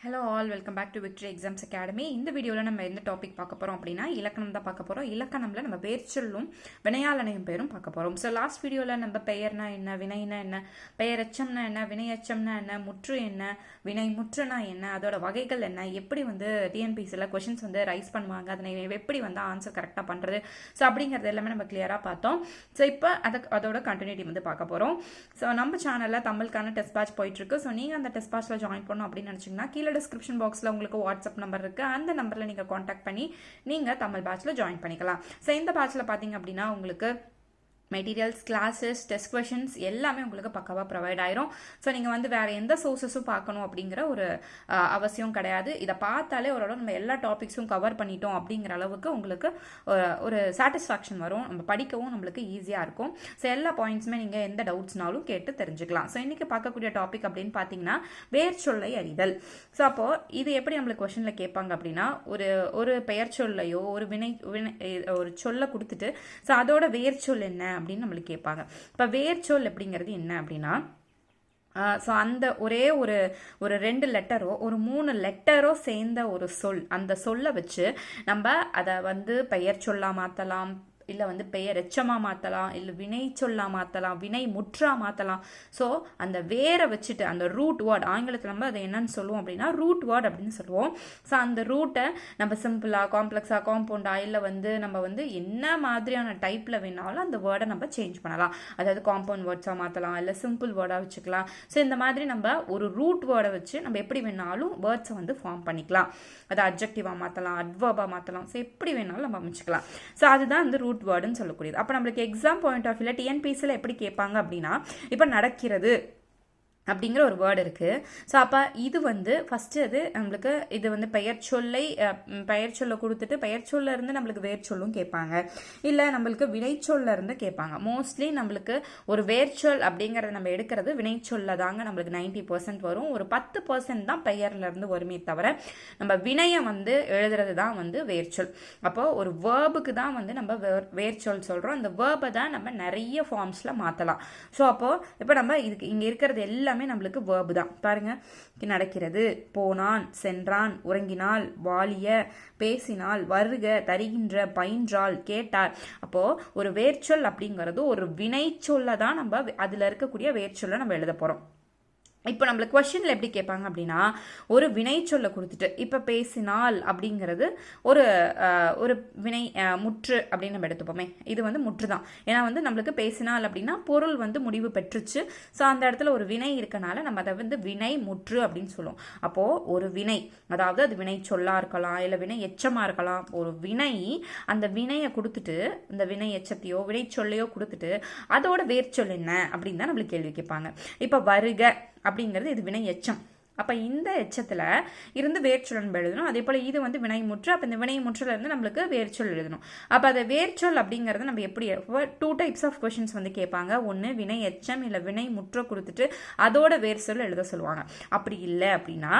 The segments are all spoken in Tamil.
Hello all welcome back to victory exams academy இந்த வீடியோவில் நம்ம எந்த டாபிக் பார்க்க போகிறோம் அப்படின்னா இலக்கணம் தான் பார்க்க போகிறோம் இலக்கணம்ல நம்ம வேர்ச்சொல்லும் வினையாளனையும் பேரும் பார்க்க போகிறோம் ஸோ லாஸ்ட் வீடியோவில் நம்ம பெயர்னா என்ன வினைனா என்ன பெயரெச்சம்னா என்ன வினையச்சம்னா என்ன முற்று என்ன வினை முற்றுனா என்ன அதோட வகைகள் என்ன எப்படி வந்து டிஎன்பிசியில் கொஷின்ஸ் வந்து ரைஸ் பண்ணுவாங்க அதனை எப்படி வந்து ஆன்சர் கரெக்டாக பண்ணுறது ஸோ அப்படிங்கிறது எல்லாமே நம்ம கிளியராக பார்த்தோம். ஸோ இப்போ அதை அதோட கண்டினியூட்டி வந்து பார்க்க போகிறோம் ஸோ நம்ம சேனலில் தமிழுக்கான டெஸ்ட் பேட்ச் போயிட்டுருக்கு ஸோ நீங்கள் அந்த டெஸ்ட் பேட்ச்சில் ஜாயின் பண்ணணும் அப்படின்னு நினச்சிங்கன்னா கீழே டிஸ்கிரிப்ஷன் பாக்ஸில் உங்களுக்கு வாட்ஸ்அப் நம்பர் இருக்குது அந்த நம்பரில் நீங்கள் காண்டாக்ட் பண்ணி நீங்கள் தமிழ் பேட்சில் ஜாயின் பண்ணிக்கலாம். ஸோ இந்த பேட்சில் பார்த்தீங்க அப்படின்னா உங்களுக்கு மெட்டீரியல்ஸ் கிளாஸஸ் டெஸ்ட் கொஷின்ஸ் எல்லாமே உங்களுக்கு பக்காவாக ப்ரொவைட் ஆயிரும். ஸோ நீங்கள் வந்து வேறு எந்த சோர்ஸஸும் பார்க்கணும் அப்படிங்கிற ஒரு அவசியம் கிடையாது. இதை பார்த்தாலே ஓரளவு நம்ம எல்லா டாபிக்ஸும் கவர் பண்ணிட்டோம் அப்படிங்கிற அளவுக்கு உங்களுக்கு ஒரு- ஒரு சாட்டிஸ்ஃபேக்ஷன் வரும். நம்ம படிக்கவும் நம்மளுக்கு ஈஸியாக இருக்கும். ஸோ எல்லா பாயிண்ட்ஸுமே நீங்கள் எந்த டவுட்ஸ்னாலும் கேட்டு தெரிஞ்சுக்கலாம். ஸோ இன்றைக்கி பார்க்கக்கூடிய டாபிக் அப்படின்னு பார்த்தீங்கன்னா வேர் சொல்லை அறிதல். ஸோ அப்போது இது எப்படி நம்மளுக்கு கொஷனில் கேட்பாங்க அப்படின்னா ஒரு ஒரு பெயர் சொல்லையோ ஒரு வினை வினை ஒரு சொல்லை கொடுத்துட்டு ஸோ அதோட வேர் சொல் என்ன? அப்படின்னு நம்மளுக்கு கேட்பாங்க. இப்போ வேர் சொல் அப்படிங்கிறது என்ன அப்படின்னா ஸோ அந்த ஒரே ஒரு ஒரு ரெண்டு லெட்டரோ ஒரு மூணு லெட்டரோ சேர்ந்த ஒரு சொல் அந்த சொல்லை வச்சு நம்ம அதை வந்து பெயர் சொல்லா மாற்றலாம் இல்லை வந்து பெயர் எச்சமாக மாற்றலாம் இல்லை வினை சொல்லாக மாற்றலாம் வினை முற்றா மாற்றலாம் ஸோ அந்த வேரை வச்சுட்டு அந்த ரூட் வேர்ட் ஆங்கிலத்தில் நம்ம அதை என்னன்னு சொல்லுவோம் அப்படின்னா ரூட் வேர்ட் அப்படின்னு சொல்லுவோம். ஸோ அந்த ரூட்டை நம்ம சிம்பிளாக காம்ப்ளெக்ஸாக காம்பவுண்டா இல்லை வந்து நம்ம வந்து என்ன மாதிரியான டைப்பில் வேணாலும் அந்த வேர்டை நம்ம சேஞ்ச் பண்ணலாம். அதாவது காம்பவுண்ட் வேர்ட்ஸாக மாற்றலாம் இல்லை சிம்பிள் வேர்டாக வச்சுக்கலாம். ஸோ இந்த மாதிரி நம்ம ஒரு ரூட் வேர்டை வச்சு நம்ம எப்படி வேணாலும் வேர்ட்ஸை வந்து ஃபார்ம் பண்ணிக்கலாம். அதை அப்ஜெக்டிவாக மாற்றலாம் அட்வர்பாக மாற்றலாம் ஸோ எப்படி வேணாலும் நம்ம அமைச்சிக்கலாம். ஸோ அதுதான் வந்து ரூட் வேர்டுன்னு சொல்லக்கூடியது. அப்போ நம்மளுக்கு எக்ஸாம் பாயிண்ட் ஆஃப் வியூவில் டிஎன்பிசியில் எப்படி கேட்பாங்க அப்படின்னா இப்போ நடக்கிறது அப்படிங்கிற ஒரு வேர்டு இருக்குது ஸோ அப்போ இது வந்து ஃபஸ்ட்டு அது நம்மளுக்கு இது வந்து பெயர் சொல்லை பெயர் சொல்ல கொடுத்துட்டு பெயர் சொல்ல இருந்து நம்மளுக்கு வேர் சொல்லும் கேட்பாங்க. இல்லை நம்மளுக்கு வினைச்சொல்ல இருந்து கேட்பாங்க. மோஸ்ட்லி நம்மளுக்கு ஒரு வேர்ச்சொல் அப்படிங்கிறத நம்ம எடுக்கிறது வினைச்சொல்ல தாங்க நம்மளுக்கு நைன்டி பர்சன்ட் வரும். ஒரு பத்து பர்சன்ட் தான் பெயர்லேருந்து வருமே தவிர நம்ம வினையை வந்து எழுதுறது தான் வந்து வேர்ச்சொல் அப்போது ஒரு வேர்புக்கு தான் வந்து நம்ம வேர்- வேர்ச்சொல் சொல்கிறோம் அந்த வேர்பை தான் நம்ம நிறைய ஃபார்ம்ஸில் மாற்றலாம் ஸோ அப்போது இப்போ நம்ம இதுக்கு இங்கே இருக்கிறது எல்லாமே நம்மளுக்கு வேர்பு தான். பாருங்க நடக்கிறது போனான் சென்றான் உறங்கினாள் வாலிய பேசினால் வருக தருகின்ற பயின்றால் கேட்டார் அப்போ ஒரு வேர்ச்சொல் அப்படிங்கிறது ஒரு வினைச்சொல்லை தான் நம்ம அதில் இருக்கக்கூடிய வேர்ச்சொல்லை நம்ம எழுத போகிறோம் இப்போ நம்மளுக்கு கொஷனில் எப்படி கேட்பாங்க அப்படின்னா ஒரு வினை சொல்ல கொடுத்துட்டு இப்போ பேசினால் அப்படிங்கிறது ஒரு ஒரு வினை முற்று அப்படின்னு நம்ம எடுத்துப்போமே. இது வந்து முற்று தான் ஏன்னா வந்து நம்மளுக்கு பேசினால் அப்படின்னா பொருள் வந்து முடிவு பெற்றுச்சு. ஸோ அந்த இடத்துல ஒரு வினை இருக்கனால நம்ம அதை வந்து வினை முற்று அப்படின்னு சொல்லுவோம். அப்போது ஒரு வினை அதாவது அது வினை சொல்லாக இருக்கலாம் இல்லை வினை எச்சமாக இருக்கலாம் ஒரு வினை அந்த வினையை கொடுத்துட்டு இந்த வினை எச்சத்தையோ வினை சொல்லையோ கொடுத்துட்டு அதோட வேர்ச்சொல் என்ன அப்படின்னு தான் நம்மளுக்கு கேள்வி கேட்பாங்க. இப்போ வருக அப்படிங்கிறது இது வினை எச்சம். அப்போ இந்த எச்சத்தில் இருந்து வேர்ச்சொல் எழுதணும். அதே போல் இது வந்து வினை முற்று. அப்போ இந்த வினை முற்றில் இருந்து நம்மளுக்கு வேர்ச்சொல் எழுதணும். அப்போ அதை வேர்ச்சொல் அப்படிங்கிறது நம்ம எப்படி டூ டைப்ஸ் ஆஃப் கொஷின்ஸ் வந்து கேட்பாங்க. ஒன்று வினை எச்சம் இல்லை வினை முற்ற கொடுத்துட்டு அதோட வேர்ச்சொல் எழுத சொல்லுவாங்க. அப்படி இல்லை அப்படின்னா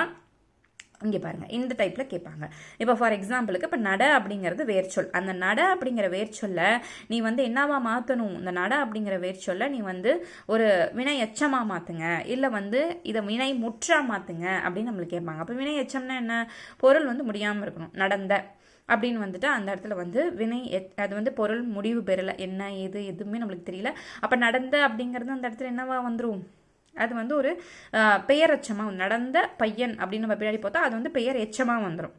இங்கே பாருங்க இந்த டைப்பில் கேட்பாங்க. இப்போ ஃபார் எக்ஸாம்பிளுக்கு இப்போ நட அப்படிங்கிறது வேர்ச்சொல் அந்த நட அப்படிங்கிற வேர்ச்சொல்ல நீ வந்து என்னவா மாற்றணும் இந்த நட அப்படிங்கிற வேர்ச்சொல்ல நீ வந்து ஒரு வினை எச்சமாக மாற்றுங்க இல்லை வந்து இதை வினை முற்றா மாற்றுங்க அப்படின்னு நம்மளுக்கு கேட்பாங்க. அப்போ வினை எச்சம்னா என்ன? பொருள் வந்து முடியாமல் இருக்கணும். நடந்த அப்படின்னு வந்துட்டு அந்த இடத்துல வந்து வினை எத்- அது வந்து பொருள் முடிவு பெறலை. என்ன ஏது எதுவுமே நம்மளுக்கு தெரியல. அப்போ நடந்த அப்படிங்கிறது அந்த இடத்துல என்னவா வந்துடும் அது வந்து ஒரு பெயர் எச்சமாக நடந்த பையன் அப்படின்னு நம்ம பின்னாடி பார்த்தா அது வந்து பெயர் எச்சமாக வந்துடும்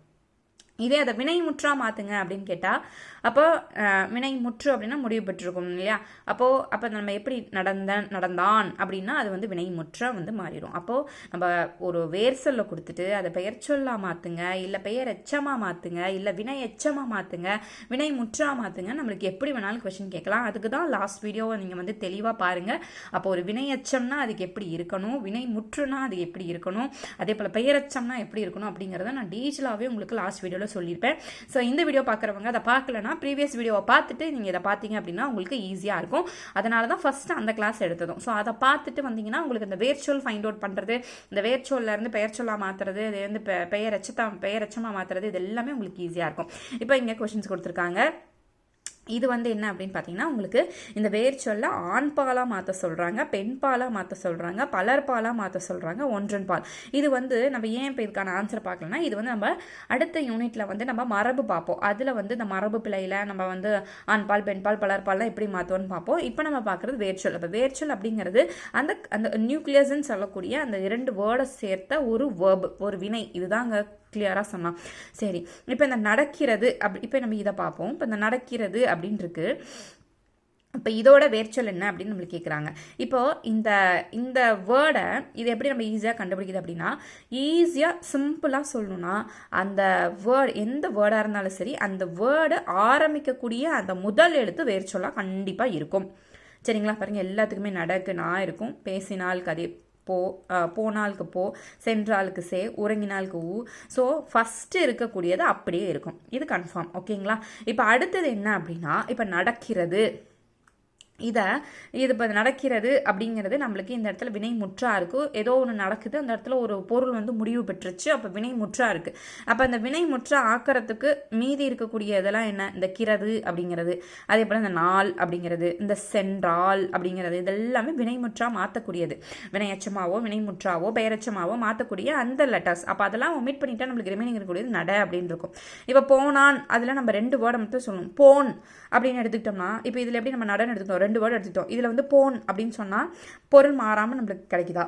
இதே அதை வினை முற்றா மாற்றுங்க அப்படின்னு கேட்டால் அப்போ வினை முற்று அப்படின்னா முடிவு பெற்றிருக்கும் இல்லையா? அப்போது அப்போ நம்ம எப்படி நடந்த நடந்தான் அப்படின்னா அது வந்து வினை முற்றா வந்து மாறிடும். அப்போது நம்ம ஒரு வேர் சொல்ல கொடுத்துட்டு அதை பெயர் சொல்லா மாற்றுங்க இல்லை பெயர் எச்சமாக மாற்றுங்க இல்லை வினை எச்சமாக மாற்றுங்க வினை முற்றா மாற்றுங்க நம்மளுக்கு எப்படி வேணாலும் கொஷின் கேட்கலாம். அதுக்கு தான் லாஸ்ட் வீடியோவை நீங்கள் வந்து தெளிவாக பாருங்கள் அப்போ ஒரு வினை எச்சம்னா அதுக்கு எப்படி இருக்கணும்? வினை முற்றுனா அது எப்படி இருக்கணும்? அதே போல் பெயரச்சம்னா எப்படி இருக்கணும்? அப்படிங்கிறத நான் டீச்சலாகவே உங்களுக்கு லாஸ்ட் வீடியோவில் சொல்லியிருப்பேன். ஸோ இந்த வீடியோ பார்க்குறவங்க அதை பார்க்கலனா ப்ரீவியஸ் வீடியோவை பார்த்துட்டு நீங்கள் இதை பார்த்தீங்க அப்படின்னா உங்களுக்கு ஈஸியாக இருக்கும். அதனால தான் ஃபஸ்ட்டு அந்த கிளாஸ் எடுத்ததும். ஸோ அதை பார்த்துட்டு வந்தீங்கன்னா உங்களுக்கு இந்த வேர்ச்சொல் ஃபைண்ட் அவுட் பண்ணுறது இந்த வேர்ச்சொல்ல இருந்து பெயர் மாற்றுறது இது வந்து பெ- பெயர் எச்சத்தா பெயர் மாற்றுறது இது எல்லாமே உங்களுக்கு ஈஸியாக இருக்கும். இப்போ இங்கே கொஷின்ஸ் கொடுத்துருக்காங்க. இது வந்து என்ன அப்படின்னு பார்த்தீங்கன்னா உங்களுக்கு இந்த வேர்ச்சொல்ல ஆண் பாலாக மாற்ற சொல்கிறாங்க பெண் பாலாக மாற்ற சொல்கிறாங்க பலர் பாலாக மாற்ற சொல்கிறாங்க ஒன்றன் பால். இது வந்து நம்ம ஏன் இப்போ இதுக்கான ஆன்சர் பார்க்கலன்னா இது வந்து நம்ம அடுத்த யூனிட்டில் வந்து நம்ம மரபு பார்ப்போம். அதில் வந்து இந்த மரபு பிழையில் நம்ம வந்து ஆண் பால் பெண் பால் பலர் பால்லாம் எப்படி மாற்றுவோன்னு பார்ப்போம். இப்போ நம்ம பார்க்குறது வேர்ச்சொல் அப்போ வேர்ச்சொல் அப்படிங்கிறது அந்த அந்த நியூக்ளியஸ்ன்னு சொல்லக்கூடிய அந்த இரண்டு வேர்டை சேர்த்த ஒரு வேர்பு ஒரு வினை. இதுதாங்க கிளியராக சொன்னான். சரி இப்போ இந்த நடக்கிறது அப்படி இப்போ நம்ம இதை பார்ப்போம். இப்போ இந்த நடக்கிறது அப்படின்ட்டுருக்கு இப்போ இதோட வேர்ச்சொல் என்ன அப்படின்னு நம்மளுக்கு கேட்குறாங்க இப்போ இந்த இந்த வேர்டை இது எப்படி நம்ம ஈஸியாக கண்டுபிடிக்குது அப்படின்னா ஈஸியாக சிம்பிளாக சொல்லணும்னா அந்த வேர்டு எந்த வேர்டாக இருந்தாலும் சரி அந்த வேர்டு ஆரம்பிக்கக்கூடிய அந்த முதல் எழுத்து வேர்ச்சொல்லாக கண்டிப்பாக இருக்கும். சரிங்களா? பாருங்கள் எல்லாத்துக்குமே நடக்குனா இருக்கும். பேசினால் கதை போ போனாலுக்கு போ சென்றாலுக்கு சே உறங்கினாலுக்கு ஊ ஸோ ஃபஸ்ட்டு இருக்கக்கூடியது அப்படியே இருக்கும். இது கன்ஃபார்ம் ஓகேங்களா இப்போ அடுத்தது என்ன அப்படின்னா இப்போ நடக்கிறது. இதை இது இப்போ நடக்கிறது அப்படிங்கிறது நம்மளுக்கு இந்த இடத்துல வினை முற்றா இருக்குது ஏதோ ஒன்று நடக்குது அந்த இடத்துல ஒரு பொருள் வந்து முடிவு பெற்றுச்சு அப்போ வினை முற்றா இருக்குது அப்போ அந்த வினை முற்றா ஆக்கிறதுக்கு மீதி இருக்கக்கூடிய இதெல்லாம் என்ன? இந்த கிரது அப்படிங்கிறது. அதே போல் இந்த நாள் அப்படிங்கிறது இந்த சென்றால் அப்படிங்கிறது இதெல்லாமே வினைமுற்றா மாற்றக்கூடியது வினையச்சமாவோ வினைமுற்றாவோ பெயரச்சமாவோ மாற்றக்கூடிய அந்த லெட்டர்ஸ் அப்போ அதெல்லாம் ஒமிட் பண்ணிட்டா நம்மளுக்கு ரிமைனிங் இருக்கக்கூடியது நட அப்படின்னு இருக்கும். இப்போ போனான் அதில் நம்ம ரெண்டு வேர்டை மட்டும் சொல்லணும் போன் அப்படின்னு எடுத்துக்கிட்டோம்னா இப்போ இதில் எப்படி நம்ம நடன்னு எடுத்துக்கிட்டோம்? ரெண்டு வேர்டு எடுத்துட்டோம். இதில் வந்து போன் அப்படின்னு சொன்னால் பொருள் மாறாமல் நம்மளுக்கு கிடைக்குதா?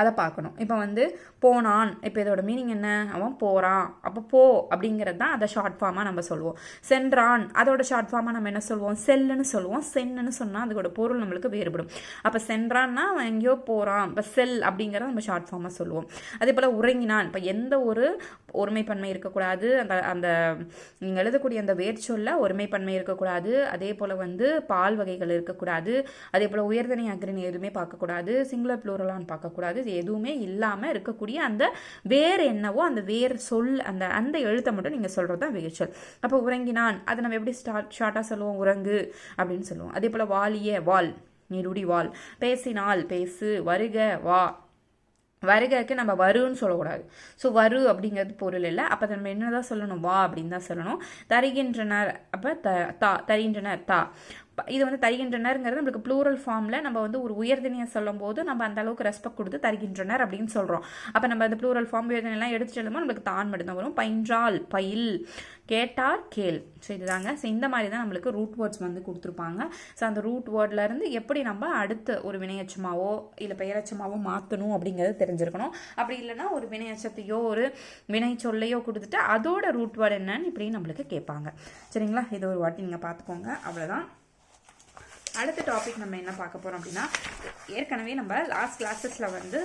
அதை பார்க்கணும். இப்போ வந்து போனான் இப்போ இதோட மீனிங் என்ன? அவன் போகிறான் அப்போ போ அப்படிங்கிறது தான் அதை ஷார்ட் ஃபார்மாக நம்ம சொல்லுவோம். சென்றான். அதோட ஷார்ட் ஃபார்மாக நம்ம என்ன சொல்லுவோம்? செல்லுன்னு சொல்லுவோம். சென்னுன்னு சொன்னால் அதோட பொருள் நம்மளுக்கு வேறுபடும். அப்போ சென்றான்னா அவன் எங்கேயோ போகிறான் இப்போ செல் அப்படிங்கிறத நம்ம ஷார்ட் ஃபார்மாக சொல்லுவோம். அதே போல் உறங்கினான். இப்போ எந்த ஒரு ஒருமைப்பன்மை இருக்கக்கூடாது. அந்த அந்த நீங்கள் எழுதக்கூடிய அந்த வேர்ச்சொல்ல ஒருமைப்பன்மை இருக்கக்கூடாது. அதே போல் வந்து பால் வகைகள் இருக்கக்கூடாது. அதே போல் உயர்தனை அக்ரணி எதுவுமே பார்க்கக்கூடாது. சிங்குலர் ப்ளூரலான்னு பார்க்கக்கூடாது. சேஞ்சஸ் எதுவுமே இல்லாமல் இருக்கக்கூடிய அந்த வேர் என்னவோ அந்த வேர் சொல் அந்த அந்த எழுத்தை மட்டும் நீங்கள் சொல்கிறது தான் வேர்ச்சொல் அப்போ உறங்கினான். அதை நம்ம எப்படி ஸ்டார்ட் ஷார்ட்டாக சொல்லுவோம்? உறங்கு அப்படின்னு சொல்லுவோம். அதே போல் வாலிய வால் நீருடி வால். பேசினால் பேசு வருக வா. வருகைக்கு நம்ம வருன்னு சொல்லக்கூடாது. ஸோ வரு அப்படிங்கிறது பொருள் இல்லை. அப்போ நம்ம என்ன தான் சொல்லணும்? வா அப்படின்னு தான் சொல்லணும். தருகின்றனர் அப்போ த தா தருகின்றனர் தா. இது வந்து தருகின்றனருங்கிறது நம்மளுக்கு ப்ளூரல் ஃபார்மில் நம்ம வந்து ஒரு உயர்தினியை சொல்லும் போது நம்ம அந்த அளவுக்கு ரெஸ்பெக்ட் கொடுத்து தருகின்றனர் அப்படின்னு சொல்கிறோம் அப்போ நம்ம அந்த ப்ளூரல் ஃபார்ம் உயர்தினைலாம் எடுத்து செல்லும்போது நம்மளுக்கு தான் மட்டும் வரும். பயின்றால் பயில் கேட்டார் கேள். ஸோ இதுதாங்க. ஸோ இந்த மாதிரி தான் நம்மளுக்கு ரூட் வேர்ட்ஸ் வந்து கொடுத்துருப்பாங்க. ஸோ அந்த ரூட் வேர்ட்லேருந்து எப்படி நம்ம அடுத்த ஒரு வினையச்சமாவோ இல்லை பெயரச்சமாவோ மாற்றணும் அப்படிங்கிறது தெரிஞ்சிருக்கணும். அப்படி இல்லைன்னா ஒரு வினையச்சத்தையோ ஒரு வினை சொல்லையோ கொடுத்துட்டு அதோட ரூட் வேர்டு என்னன்னு இப்படி நம்மளுக்கு கேட்பாங்க. சரிங்களா? இது ஒரு வாட்டி நீங்கள் பார்த்துக்கோங்க. அவ்வளோதான் அடுத்த டாபிக் நம்ம என்ன பார்க்க போகிறோம் அப்படின்னா ஏற்கனவே நம்ம லாஸ்ட் கிளாஸஸில் வந்து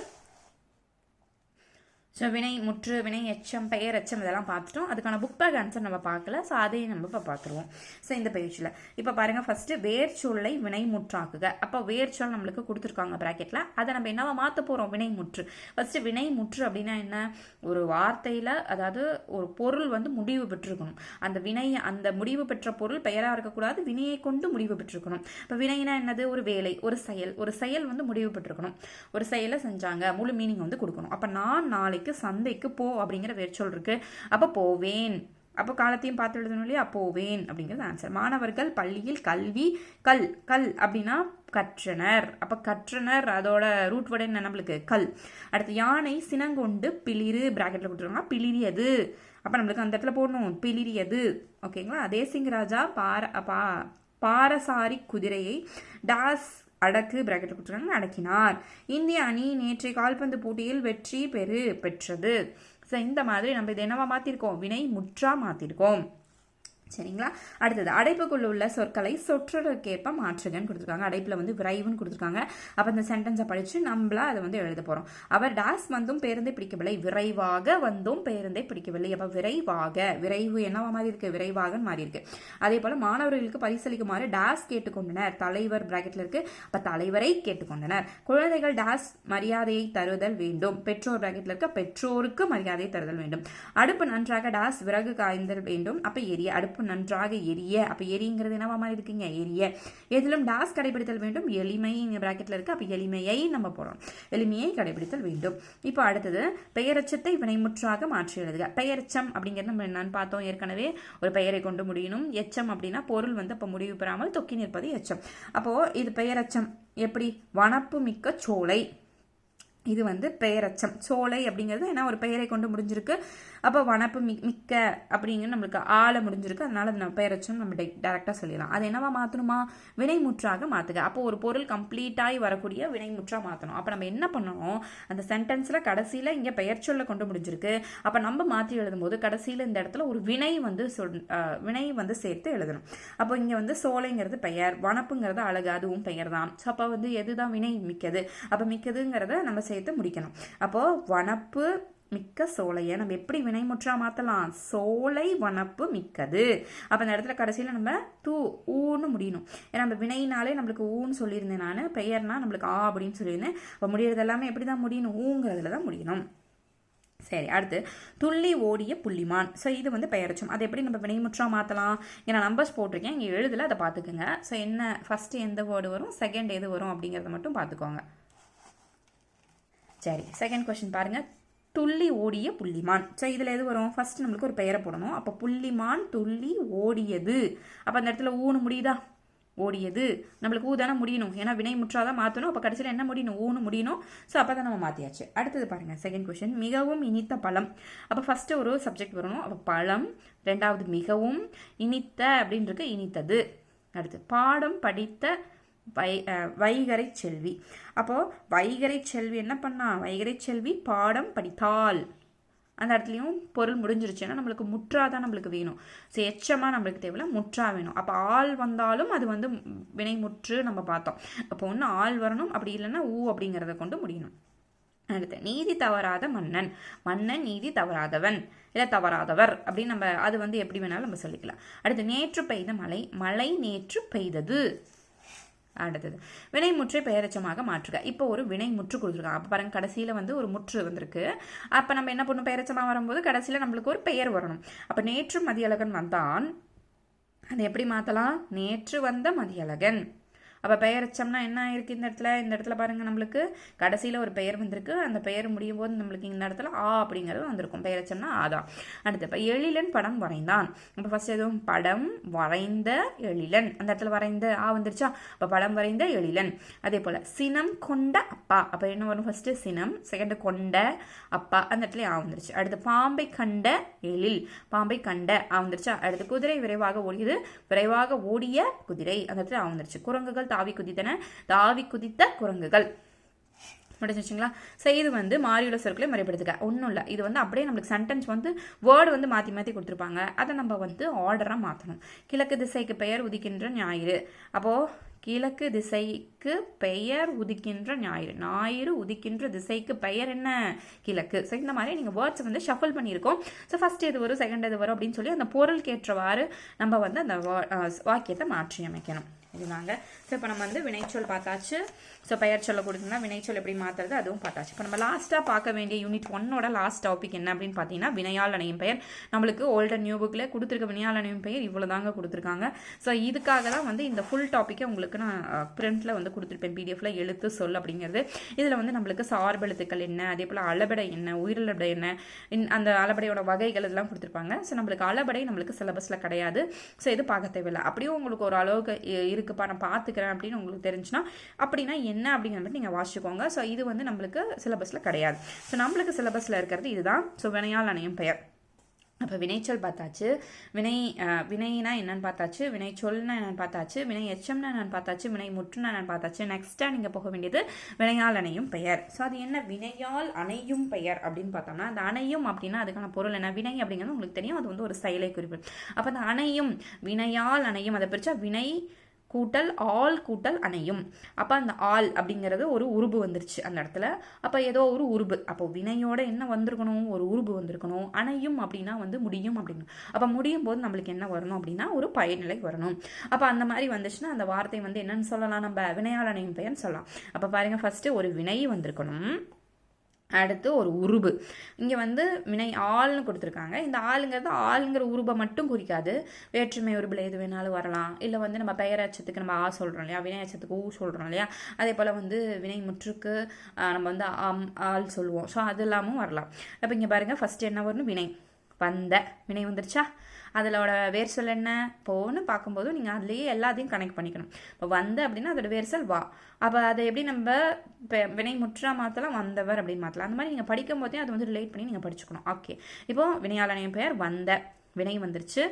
ஸோ வினை முற்று வினை எச்சம் பெயர் எச்சம் இதெல்லாம் பார்த்துட்டோம். அதுக்கான புக் பேக் ஆன்சர் நம்ம பார்க்கல. ஸோ அதையும் நம்ம இப்போ பார்த்துருவோம். ஸோ இந்த பேஜில் இப்போ பாருங்கள் ஃபஸ்ட்டு வேர்ச்சொல்லை வினை முற்றாக்குக. அப்போ வேர்ச்சொல் நம்மளுக்கு கொடுத்துருக்காங்க ப்ராக்கெட்டில் அதை நம்ம என்னவா மாற்ற போகிறோம் வினை முற்று. ஃபஸ்ட்டு வினை முற்று அப்படின்னா என்ன? ஒரு வார்த்தையில் அதாவது ஒரு பொருள் வந்து முடிவு பெற்றிருக்கணும். அந்த வினை அந்த முடிவு பெற்ற பொருள் பெயராக இருக்கக்கூடாது. வினையை கொண்டு முடிவு பெற்றிருக்கணும். இப்போ வினைனா என்னது? ஒரு வேலை ஒரு செயல். ஒரு செயல் வந்து முடிவு பெற்றிருக்கணும். ஒரு செயலை செஞ்சாங்க. முழு மீனிங் வந்து கொடுக்கணும். அப்போ நான் நாளைக்கு சந்தைக்கு போ அப்படிங்கிற வேர்ச்சொல் இருக்கு. அப்போ போவேன். அப்போ காலத்தையும் பார்த்து எழுதணும் இல்லையா? போவேன் அப்படிங்கிறது ஆன்சர் மாணவர்கள் பள்ளியில் கல்வி கல் கல் அப்படின்னா கற்றனர். அப்போ கற்றனர் அதோட ரூட் வேர்டு என்ன நம்மளுக்கு? கல். அடுத்து யானை சினங்கொண்டு பிளிரு பிராக்கெட்டில் கொடுத்துருவாங்க. பிளிரியது அப்போ நம்மளுக்கு அந்த இடத்துல போடணும். பிளிரியது ஓகேங்களா தேசிங் ராஜா பார பா பாரசாரி குதிரையை டாஸ் அடக்கு பிராக்கெட் கொடுத்துருக்காங்க அடக்கினார். இந்திய அணி நேற்றைய கால்பந்து போட்டியில் வெற்றி பெறு பெற்றது. ஸோ இந்த மாதிரி நம்ம இதை என்னவா மாற்றிருக்கோம் வினை முற்றா மாற்றிருக்கோம் சரிங்களா? அடுத்தது அடைப்புக்குள்ள உள்ள சொற்களை சொற்றொடர்க்கேற்ப மாற்றுகன்னு கொடுத்துருக்காங்க. அடைப்பில் வந்து விரைவுன்னு கொடுத்துருக்காங்க. அப்போ அந்த சென்டென்ஸை படித்து நம்மளா அதை வந்து எழுத போகிறோம் அவர் டாஸ் வந்தும் பேருந்தை பிடிக்கவில்லை. விரைவாக வந்தும் பேருந்தை பிடிக்கவில்லை. அப்போ விரைவாக விரைவு என்னவா மாதிரி இருக்குது விரைவாகன்னு மாறி இருக்கு. அதே போல் மாணவர்களுக்கு பரிசளிக்குமாறு டாஸ் கேட்டுக்கொண்டனர். தலைவர் பிராக்கெட்டில் இருக்கு. அப்போ தலைவரை கேட்டுக்கொண்டனர். குழந்தைகள் டாஸ் மரியாதையை தருதல் வேண்டும். பெற்றோர் பிராக்கெட்டில் இருக்க பெற்றோருக்கு மரியாதையை தருதல் வேண்டும். அடுப்பு நன்றாக டாஸ் விறகு காய்ந்தல் வேண்டும். அப்போ எரிய அடுப்பு அடுப்பு நன்றாக எரிய. அப்போ எரிங்கிறது என்னவா மாதிரி இருக்குங்க? எரிய. எதிலும் டாஸ் கடைபிடித்தல் வேண்டும். எளிமை பிராக்கெட்டில் இருக்குது அப்போ எளிமையை நம்ம போடுறோம் எளிமையை கடைபிடித்தல் வேண்டும். இப்போ அடுத்தது பெயரச்சத்தை வினைமுற்றாக மாற்றி எழுதுக. பெயரச்சம் அப்படிங்கிறது நம்ம என்னன்னு பார்த்தோம். ஏற்கனவே ஒரு பெயரை கொண்டு முடியணும். எச்சம் அப்படின்னா பொருள் வந்து அப்போ முடிவு பெறாமல் தொக்கி நிற்பது எச்சம். அப்போது இது பெயரச்சம் எப்படி? வனப்பு மிக்க சோலை. இது வந்து பெயரச்சம். சோலை அப்படிங்கிறது ஏன்னா ஒரு பெயரை கொண்டு முடிஞ்சிருக்கு. அப்போ வனப்பு மி மிக்க அப்படிங்கிற நம்மளுக்கு ஆளை முடிஞ்சிருக்கு. அதனால அந்த பெயரச்சும் நம்ம டேரெக்டாக சொல்லிடலாம். அது என்னவா மாற்றணுமா வினைமுற்றாக மாற்றுக அப்போ ஒரு பொருள் கம்ப்ளீட்டாகி வரக்கூடிய வினைமுற்றாக மாற்றணும் அப்போ நம்ம என்ன பண்ணணும்? அந்த சென்டென்ஸில் கடைசியில் இங்கே பெயர்ச்சொல்ல கொண்டு முடிஞ்சிருக்கு. அப்போ நம்ம மாற்றி எழுதும்போது கடைசியில் இந்த இடத்துல ஒரு வினை வந்து சொல் வினை வந்து சேர்த்து எழுதணும். அப்போ இங்கே வந்து சோலைங்கிறது பெயர் வனப்புங்கிறது அழகு அதுவும் பெயர் தான். ஸோ அப்போ வந்து எதுதான் வினை மிக்கது? அப்போ மிக்கதுங்கிறத நம்ம சேர்த்து முடிக்கணும். அப்போது வனப்பு மிக்க சோலையை நம்ம எப்படி வினைமுற்றா மாற்றலாம் சோலை வனப்பு மிக்கது. அப்போ அந்த இடத்துல கடைசியில் நம்ம தூ ஊன்னு முடியணும். ஏன்னா நம்ம வினைனாலே நம்மளுக்கு ஊன்னு சொல்லியிருந்தேன் நான். பெயர்னா நம்மளுக்கு ஆ அப்படின்னு சொல்லியிருந்தேன். அப்போ முடியறது எல்லாமே எப்படி தான் முடியணும்? ஊங்கிறதுல தான் முடியணும். சரி அடுத்து. துள்ளி ஓடிய புள்ளிமான். ஸோ இது வந்து பெயரச்சும். அதை எப்படி நம்ம வினைமுற்றா மாற்றலாம் ஏன்னா நம்பர்ஸ் போட்டிருக்கேன். இங்கே எழுதல அதை பார்த்துக்குங்க. ஸோ என்ன ஃபஸ்ட்டு எந்த வேர்டு வரும்? செகண்ட் எது வரும் அப்படிங்கிறத மட்டும் பார்த்துக்கோங்க. சரி செகண்ட் கொஸ்டின் பாருங்கள் துள்ளி ஓடிய புள்ளிமான். ஸோ இதில் எது வரும்? ஃபர்ஸ்ட் நம்மளுக்கு ஒரு பெயரை போடணும். அப்போ புள்ளிமான் துள்ளி ஓடியது. அப்போ அந்த இடத்துல ஊனு முடியுதா? ஓடியது. நம்மளுக்கு ஊ தானே முடியணும். ஏன்னா வினை முற்றாதான் மாற்றணும் அப்போ கடைசியில் என்ன முடியணும்? ஊனு முடியணும். ஸோ அப்போ தான் நம்ம மாற்றியாச்சு அடுத்தது பாருங்கள் செகண்ட் கொஷின் மிகவும் இனித்த பழம். அப்போ ஃபஸ்ட்டு ஒரு சப்ஜெக்ட் வரணும். அப்போ பழம். ரெண்டாவது மிகவும் இனித்த அப்படின்றது இனித்தது. அடுத்து பாடம் படித்த வை வைகரை செல்வி. அப்போது வைகரை செல்வி என்ன பண்ணா? வைகரை செல்வி பாடம் படித்தாள். அந்த இடத்துலையும் பொருள் முடிஞ்சிருச்சுன்னா நம்மளுக்கு முற்றா தான் நம்மளுக்கு வேணும். ஸோ எச்சமாக நம்மளுக்கு தேவையில்ல முற்றா வேணும். அப்போ ஆள் வந்தாலும் அது வந்து வினை முற்று நம்ம பார்த்தோம். அப்போ ஒன்று ஆள் வரணும் அப்படி இல்லைன்னா ஊ அப்படிங்கிறத கொண்டு முடியணும். அடுத்து நீதி தவறாத மன்னன். மன்னன் நீதி தவறாதவன். இல்லை தவறாதவர் அப்படின்னு நம்ம அது வந்து எப்படி வேணாலும் நம்ம சொல்லிக்கலாம். அடுத்து நேற்று பெய்த மழை மழை நேற்று பெய்தது. அடுத்தது. வினை முற்றை பெயரச்சமாக மாற்றுக. இப்போ ஒரு வினை முற்று கொடுத்துருக்காங்க. அப்போ பாருங்க கடைசியில் வந்து ஒரு முற்று வந்திருக்கு. அப்போ நம்ம என்ன பண்ணணும்? பெயரச்சமாக வரும்போது கடைசியில் நம்மளுக்கு ஒரு பெயர் வரணும். அப்போ நேற்று மதியழகன் வந்தான். அதை எப்படி மாற்றலாம் நேற்று வந்த மதியழகன். அப்போ பெயரச்சம்னா என்ன ஆயிருக்கு இந்த இடத்துல? இந்த இடத்துல பாருங்கள் நம்மளுக்கு கடைசியில் ஒரு பெயர் வந்திருக்கு. அந்த பெயர் முடியும் போது நம்மளுக்கு இந்த இடத்துல ஆ அப்படிங்கிறது வந்திருக்கும். பெயரச்சம்னா ஆதான் அடுத்து இப்போ எழிலன் படம் வரைந்தான். இப்போ ஃபஸ்ட் எதுவும்? படம் வரைந்த எழிலன். அந்த இடத்துல வரைந்த ஆ வந்துருச்சா? அப்போ படம் வரைந்த எழிலன். அதே போல் சினம் கொண்ட அப்பா. அப்போ என்ன வரும் ஃபஸ்ட்டு சினம் செகண்ட் கொண்ட அப்பா. அந்த இடத்துல ஆ வந்துருச்சு. அடுத்து பாம்பை கண்ட எழில். பாம்பை கண்ட ஆ வந்துருச்சா? அடுத்து குதிரை விரைவாக ஓடியது. விரைவாக ஓடிய குதிரை. அந்த இடத்துல ஆ வந்துருச்சு. குரங்குகள் தாவி குதித்தன தாவி குதித்த குரங்குகள். முடிஞ்சிச்சுங்களா ஸோ இது வந்து மாறியுள்ள சொற்களை முறைப்படுத்துக. ஒன்றும் இல்லை. இது வந்து அப்படியே நம்மளுக்கு சென்டென்ஸ் வந்து வேர்டு வந்து மாற்றி மாற்றி கொடுத்துருப்பாங்க. அதை நம்ம வந்து ஆர்டராக மாற்றணும் கிழக்கு திசைக்கு பெயர் உதிக்கின்ற ஞாயிறு. அப்போது கிழக்கு திசைக்கு பெயர் உதிக்கின்ற ஞாயிறு. ஞாயிறு உதிக்கின்ற திசைக்கு பெயர் என்ன? கிழக்கு. ஸோ இந்த மாதிரி நீங்கள் வேர்ட்ஸ் வந்து ஷஃபிள் பண்ணியிருக்கோம் ஸோ ஃபஸ்ட் இது வரும் செகண்ட் இது வரும் அப்படின்னு சொல்லி அந்த பொருளுக்கேற்றவாறு நம்ம வந்து அந்த வாக்கியத்தை மாற்றி அமைக்கணும் இதுதாங்க ஸோ இப்போ நம்ம வந்து வினைச்சொல் பார்த்தாச்சு. ஸோ பெயர் சொல்ல கொடுத்துருந்தா வினைச்சொல் எப்படி மாற்றுறது அதுவும் பார்த்தாச்சு இப்போ நம்ம லாஸ்ட்டாக பார்க்க வேண்டிய யூனிட் ஒன்னோட லாஸ்ட் டாபிக் என்ன அப்படின்னு பார்த்தீங்கன்னா வினையால் அணையும் பெயர். நம்மளுக்கு ஓல்டர் நியூ புக்கில் கொடுத்துருக்க வினையால் அணையும் பெயர் இவ்வளோ தாங்க கொடுத்துருக்காங்க. ஸோ இதுக்காக தான் வந்து இந்த ஃபுல் டாப்பிக்கை உங்களுக்கு நான் பிரிண்ட்டில் வந்து கொடுத்துருப்பேன். பிடிஎஃப்ல எழுத்து சொல் அப்படிங்கிறது. இதில் வந்து நம்மளுக்கு சார்பெழுத்துக்கள் என்ன அதே போல் அளபடை என்ன உயிரிழபடை என்ன அந்த அளபடையோட வகைகள் இதெல்லாம் கொடுத்துருப்பாங்க. ஸோ நம்மளுக்கு அளபடை நம்மளுக்கு சிலபஸில் கிடையாது. ஸோ இது பார்க்க தேவையில்லை. அப்படியும் உங்களுக்கு ஒரு அளவுக்கு இருக்குப்பா நான் பார்த்துக்கிறேன் அப்படின்னு உங்களுக்கு தெரிஞ்சுன்னா அப்படின்னா என்ன அப்படிங்கிற மாதிரி நீங்கள் வாசிச்சுக்கோங்க ஸோ இது வந்து நம்மளுக்கு சிலபஸில் கிடையாது. ஸோ நம்மளுக்கு சிலபஸில் இருக்கிறது இதுதான். ஸோ வினையால் அணையும் பெயர். அப்போ வினைச்சொல் பார்த்தாச்சு. வினை வினைனா என்னன்னு பார்த்தாச்சு. வினைச்சொல்னா என்னென்னு பார்த்தாச்சு. வினை எச்சம்னா என்னென்னு பார்த்தாச்சு. வினை முற்றுனா என்னென்னு பார்த்தாச்சு. நெக்ஸ்ட்டாக நீங்கள் போக வேண்டியது வினையால் அணையும் பெயர். ஸோ அது என்ன? வினையால் அணையும் பெயர் அப்படின்னு பார்த்தோம்னா அந்த அணையும் அப்படின்னா அதுக்கான பொருள் என்ன? வினை அப்படிங்கிறது உங்களுக்கு தெரியும். அது வந்து ஒரு செயலை குறிப்பிடும் அப்போ அந்த அணையும் வினையால் அணையும் அதை பிரித்தா வினை கூட்டல் ஆல் கூட்டல் அணையும். அப்போ அந்த ஆல் அப்படிங்கிறது ஒரு உருபு வந்துருச்சு அந்த இடத்துல. அப்போ ஏதோ ஒரு உருபு. அப்போ வினையோட என்ன வந்திருக்கணும்? ஒரு உருபு வந்திருக்கணும். அணையும் அப்படின்னா வந்து முடியும் அப்படின்னு. அப்போ முடியும் போது நம்மளுக்கு என்ன வரணும் அப்படின்னா ஒரு பயனிலை வரணும். அப்போ அந்த மாதிரி வந்துச்சுன்னா அந்த வார்த்தை வந்து என்னன்னு சொல்லலாம் நம்ம? வினையால் அணையும் பெயர்னு சொல்லலாம். அப்போ பாருங்கள் ஃபஸ்ட்டு ஒரு வினை வந்திருக்கணும். அடுத்து ஒரு உருபு. இங்கே வந்து வினை ஆள்னு கொடுத்துருக்காங்க. இந்த ஆளுங்கிறது ஆளுங்கிற உருபை மட்டும் குறிக்காது. வேற்றுமை உருபில் எது வேணாலும் வரலாம். இல்லை வந்து நம்ம பெயரச்சத்துக்கு நம்ம ஆ சொல்கிறோம் இல்லையா? வினை அச்சத்துக்கு ஊ சொல்கிறோம் இல்லையா? அதே போல் வந்து வினை முற்றுக்கு நம்ம வந்து ஆம் ஆள் சொல்லுவோம். ஸோ அது இல்லாமல் வரலாம். அப்போ இங்கே பாருங்கள் ஃபஸ்ட்டு என்ன வரணும் வினை. வந்த. வினை வந்துருச்சா? அதோட வேர் சொல் என்ன? போன்னு பார்க்கும்போது நீங்கள் அதுலேயே எல்லாத்தையும் கனெக்ட் பண்ணிக்கணும். இப்போ வந்த அப்படின்னா அதோட வேர் சொல் வா. அப்போ அதை எப்படி நம்ம இப்போ வினை முற்றா மாற்றலாம் வந்தவர் அப்படின்னு மாற்றலாம் அந்த மாதிரி நீங்கள் படிக்கும் போதே அதை வந்து ரிலேட் பண்ணி நீங்கள் படிச்சுக்கணும். ஓகே இப்போ வினையாளனைய பெயர் வந்த. வினை வந்துருச்சு.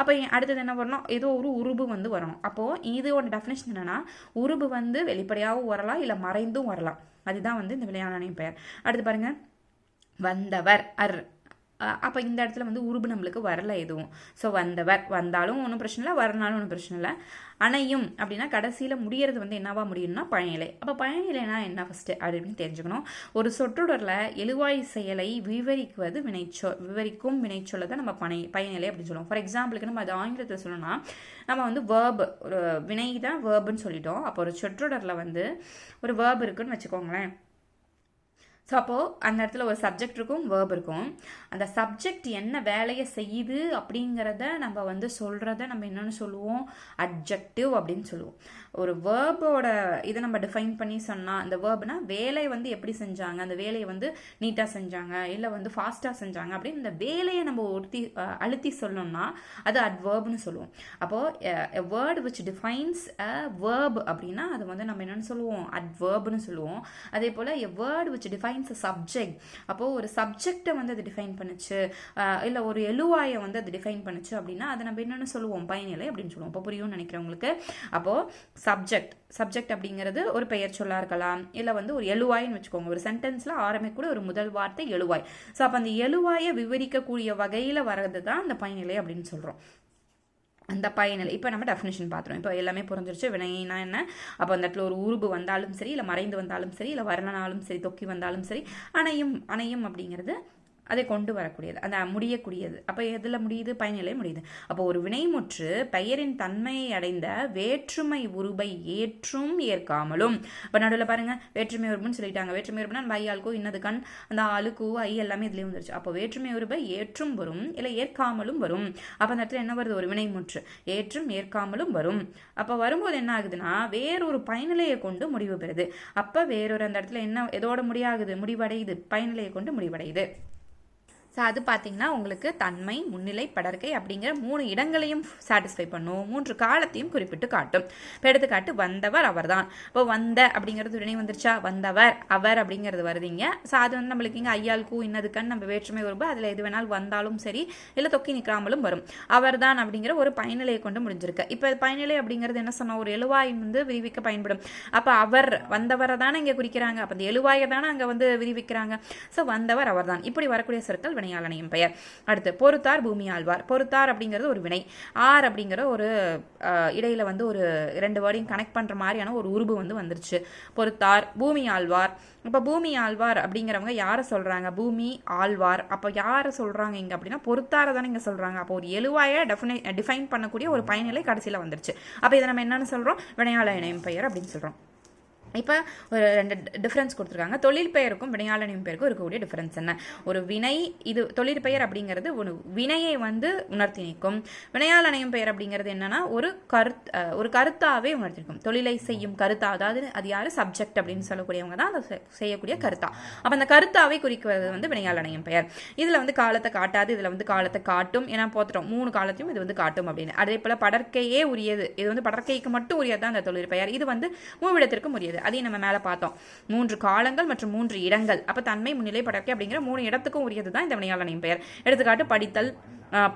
அப்போ அடுத்தது என்ன வரணும்? ஏதோ ஒரு உருபு வந்து வரணும். அப்போது இதோட டெஃபினேஷன் என்னென்னா உருபு வந்து வெளிப்படையாகவும் வரலாம் இல்லை மறைந்தும் வரலாம். அதுதான் வந்து இந்த வினையாளனைய பெயர். அடுத்து பாருங்கள் வந்தவர். அர். அப்போ இந்த இடத்துல வந்து உருபு நம்மளுக்கு வரல எதுவும். ஸோ வந்தவர் வந்தாலும் ஒன்றும் பிரச்சனை இல்லை வரனாலும் ஒன்றும் பிரச்சனை இல்லை. அணையும் அப்படின்னா கடைசியில் முடியறது வந்து என்னவா முடியும்னா பயனிலை. அப்போ பயனிலைனா என்ன ஃபஸ்ட்டு அப்படின்னு தெரிஞ்சுக்கணும். ஒரு சொற்றொடரில் எழுவாய் செயலை விவரிக்குவது வினைச்சொ விவரிக்கும் வினைச்சொல்லை தான் நம்ம பனை பயனிலை அப்படின்னு சொல்லுவோம். ஃபார் எக்ஸாம்பிளுக்கு நம்ம அது ஆங்கிலத்தில் சொல்லணும்னா நம்ம வந்து வேர்ப் ஒரு வினை தான் வேர்புன்னு சொல்லிட்டோம். அப்போ ஒரு சொற்றொடரில் வந்து ஒரு வேர்ப் இருக்குன்னு வச்சுக்கோங்களேன். ஸோ அப்போது அந்த இடத்துல ஒரு சப்ஜெக்ட் இருக்கும் வேர்ப் இருக்கும். அந்த சப்ஜெக்ட் என்ன வேலையை செய்யுது அப்படிங்கிறத நம்ம வந்து சொல்கிறத நம்ம என்னென்னு சொல்லுவோம்? அப்ஜெக்டிவ் அப்படின்னு சொல்லுவோம். ஒரு வேர்போட இதை நம்ம டிஃபைன் பண்ணி சொன்னால் அந்த வேர்ப்னா வேலையை வந்து எப்படி செஞ்சாங்க? அந்த வேலையை வந்து நீட்டாக செஞ்சாங்க? இல்லை வந்து ஃபாஸ்ட்டாக செஞ்சாங்க? அப்படின்னு இந்த வேலையை நம்ம ஒருத்தி அழுத்தி சொல்லணும்னா அது அட்வேர்ப்னு சொல்லுவோம். அப்போது word which defines a verb அப்படின்னா அது வந்து நம்ம என்னென்னு சொல்லுவோம்? அட்வேர்ப்னு சொல்லுவோம். அதே போல் a word which defines a subject அப்போது ஒரு சப்ஜெக்டை வந்து அது டிஃபைன் பண்ணுச்சு. இல்லை ஒரு எழுவாயை வந்து அது டிஃபைன் பண்ணுச்சு அப்படின்னா அதை நம்ம என்னென்னு சொல்லுவோம்? பயனிலை அப்படின்னு சொல்லுவோம். இப்போ புரியும்னு நினைக்கிறவங்களுக்கு. அப்போது சப்ஜெக்ட் சப்ஜெக்ட் அப்படிங்கிறது ஒரு பெயர் சொல்லா இருக்கலாம். இல்லை வந்து ஒரு எழுவாய்ன்னு வச்சுக்கோங்க. ஒரு சென்டென்ஸில் ஆரம்பிக்கூட ஒரு முதல் வார்த்தை எழுவாய். ஸோ அப்போ அந்த எழுவாயை விவரிக்கக்கூடிய வகையில் வர்றது தான் அந்த பயனிலை அப்படின்னு சொல்கிறோம் அந்த பயனிலை. இப்போ நம்ம டெஃபினேஷன் பார்த்துருவோம். இப்போ எல்லாமே புரிஞ்சிருச்சு. வினைனா என்ன? அப்போ அந்த இடத்துல ஒரு உருபு வந்தாலும் சரி இல்லை மறைந்து வந்தாலும் சரி இல்லை வரணனாலும் சரி தொக்கி வந்தாலும் சரி அணையும் அணையும் அப்படிங்கிறது அதை கொண்டு வரக்கூடியது. அந்த முடியக்கூடியது. அப்போ எதில் முடியுது? பயனிலை முடியுது. அப்போ ஒரு வினைமுற்று பெயரின் தன்மையை அடைந்த வேற்றுமை உருபை ஏற்றும் ஏற்காமலும். இப்போ நடுவில் பாருங்க வேற்றுமை உருபுன்னு சொல்லிட்டாங்க. வேற்றுமை உருபுனா நம்ம ஐயாளுக்கோ இன்னது கண் அந்த ஆளுக்கு ஐ எல்லாமே இதுலேயே வந்துருச்சு. அப்போ வேற்றுமை உருபை ஏற்றும் வரும் இல்லை ஏற்காமலும் வரும். அப்போ அந்த இடத்துல என்ன வருது? ஒரு வினைமுற்று. ஏற்றும் ஏற்காமலும் வரும். அப்போ வரும்போது என்ன ஆகுதுன்னா வேறொரு பயனிலையை கொண்டு முடிவு பெறுது. அப்போ வேறொரு அந்த இடத்துல என்ன எதோட முடியாகுது? முடிவடையுது. பயனிலையை கொண்டு முடிவடையுது. ஸோ அது பார்த்தீங்கன்னா உங்களுக்கு தன்மை முன்னிலை படர்க்கை அப்படிங்கிற மூணு இடங்களையும் சாட்டிஸ்ஃபை பண்ணும். மூன்று காலத்தையும் குறிப்பிட்டு காட்டும். இப்போ எடுத்துக்காட்டு வந்தவர் அவர்தான். இப்போ வந்த அப்படிங்கிறது உடனே வந்துருச்சா? வந்தவர் அவர் அப்படிங்கிறது வருதுங்க ஸோ அது வந்து நம்மளுக்கு இங்கே ஐயால் கூ இன்னதுக்கன்னு நம்ம வேற்றுமை வரும்போது அதில் எது வேணாலும் வந்தாலும் சரி இல்லை தொக்கி நிற்காமலும் வரும். அவர்தான் அப்படிங்கிற ஒரு பயனிலையை கொண்டு முடிஞ்சிருக்கு. இப்போ பயனிலை அப்படிங்கிறது என்ன சொன்னால் ஒரு எழுவாய் வந்து விரிவிக்க பயன்படும். அப்போ அவர் வந்தவரை தானே இங்கே குறிக்கிறாங்க. அப்போ அந்த எழுவாயை தானே அங்கே வந்து விரிவிக்கிறாங்க. ஸோ வந்தவர் அவர் தான் இப்படி வரக்கூடிய சொற்கள் பணியாளனையும் பெயர். அடுத்து பொறுத்தார் பூமி ஆழ்வார் பொறுத்தார் அப்படிங்கிறது ஒரு வினை. ஆர் அப்படிங்கிற ஒரு இடையில வந்து ஒரு ரெண்டு வேர்டையும் கனெக்ட் பண்ற மாதிரியான ஒரு உருபு வந்து வந்துருச்சு. பொறுத்தார் பூமி ஆழ்வார் இப்போ பூமி ஆழ்வார் அப்படிங்கிறவங்க யாரை சொல்றாங்க? பூமி ஆழ்வார். அப்போ யாரை சொல்றாங்க இங்க அப்படின்னா பொறுத்தார தானே இங்க சொல்றாங்க. அப்போ ஒரு எழுவாயை டெஃபினை டிஃபைன் பண்ணக்கூடிய ஒரு பயனிலை கடைசியில் வந்துருச்சு. அப்போ இதை நம்ம என்னன்னு சொல்றோம்? வினையாள இணையம் பெயர் அப்படின்னு சொல்றோம். இப்போ ஒரு ரெண்டு டிஃப்ரென்ஸ் கொடுத்துருக்காங்க. தொழில் பெயருக்கும் வினையாளனின் பெயருக்கும் இருக்கக்கூடிய டிஃப்ரென்ஸ் என்ன? ஒரு வினை இது தொழில் பெயர் அப்படிங்கிறது ஒரு வினையை வந்து உணர்த்தி நிற்கும். வினையாளனையும் பெயர் அப்படிங்கிறது என்னன்னா ஒரு கருத் ஒரு கருத்தாவே உணர்த்தி நிற்கும். தொழிலை செய்யும் கருத்தா அதாவது அது யார்? சப்ஜெக்ட் அப்படின்னு சொல்லக்கூடியவங்க தான் அதை செ- செய்யக்கூடிய கருத்தா. அப்போ அந்த கருத்தாவை குறிக்கிறது வந்து வினையாளனையும் பெயர். இதில் வந்து காலத்தை காட்டாது இதில் வந்து காலத்தை காட்டும். ஏன்னா போத்துட்டோம் மூணு காலத்தையும் இது வந்து காட்டும் அப்படின்னு. அதே போல் படற்கையே உரியது. இது வந்து படற்கைக்கு மட்டும் உரியது தான் அந்த தொழில் பெயர். இது வந்து மூவிடத்திற்கும் உரியது. அதையும் நம்ம மேலே பார்த்தோம். மூன்று காலங்கள் மற்றும் மூன்று இடங்கள். அப்போ தன்மை முன்னிலை படற்கை அப்படிங்கிற மூணு இடத்துக்கும் உரியது தான் இந்த வினையாளனையும் பெயர். எடுத்துக்காட்டு படித்தல்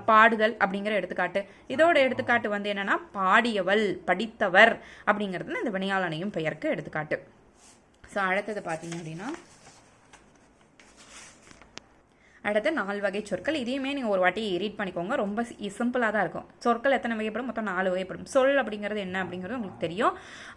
பாடுதல் அப்படிங்கிற எடுத்துக்காட்டு. இதோட எடுத்துக்காட்டு வந்து என்னன்னா பாடியவள் படித்தவர் அப்படிங்கிறது இந்த வினையாளனையும் பெயருக்கு எடுத்துக்காட்டு. ஸோ அடுத்தது பார்த்தீங்க அப்படின்னா அடுத்து நாலு வகை சொற்கள். இதையுமே நீங்கள் ஒரு வாட்டி ரீட் பண்ணிக்கோங்க. ரொம்ப சிம்பிளாக தான் இருக்கும். சொற்கள் எத்தனை வகைப்படும்? மொத்தம் நாலு வகைப்படும். சொல் அப்படிங்கிறது என்ன அப்படிங்கிறது உங்களுக்கு தெரியும்.